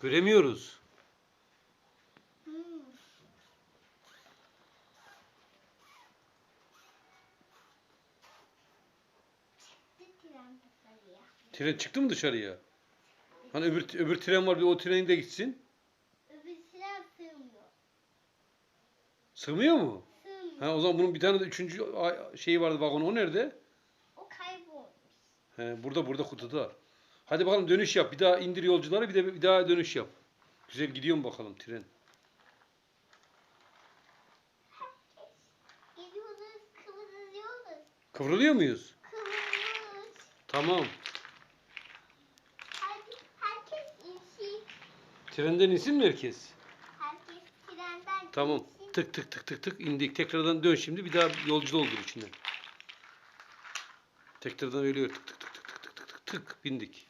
Göremiyoruz. Tren çıktı mı dışarıya? Hani öbür, öbür tren var bir o trenin de gitsin. Öbür tren sığmıyor. Sığmıyor mu? Sığmıyor. Ha o zaman bunun bir tane de üçüncü şeyi vardı vagon o nerede? O kaybolmuş. He, burada burada kutuda. Hadi bakalım dönüş yap. Bir daha indir yolcuları bir de bir daha dönüş yap. Güzel gidiyor mu bakalım tren? Kıvrılıyor muyuz? Kıvrılıyoruz. Tamam. Her, herkes insin. Trenden insin mi herkes? Herkes trenden Tamam. Insin. Tık tık tık tık tık indik. Tekrardan dön şimdi. Bir daha yolcu doldur içinden. Tekrardan ölüyor. Tık tık tık tık tık tık tık tık bindik.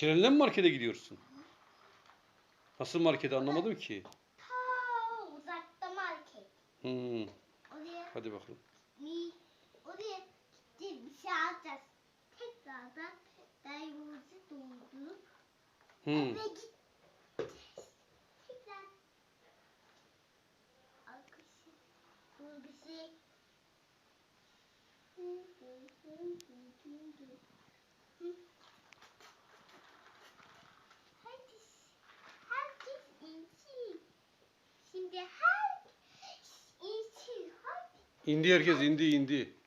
Trenle mi markete gidiyorsun? Nasıl markete anlamadım ki. Ta uzakta market. Hmm. Oraya Hadi bakalım. mi oraya gitti bir şey alacağız. Tekrardan dayımızı doldurup Hmm. eve git. Tekrar bu Herkes, İndi her... Herkes indi indi.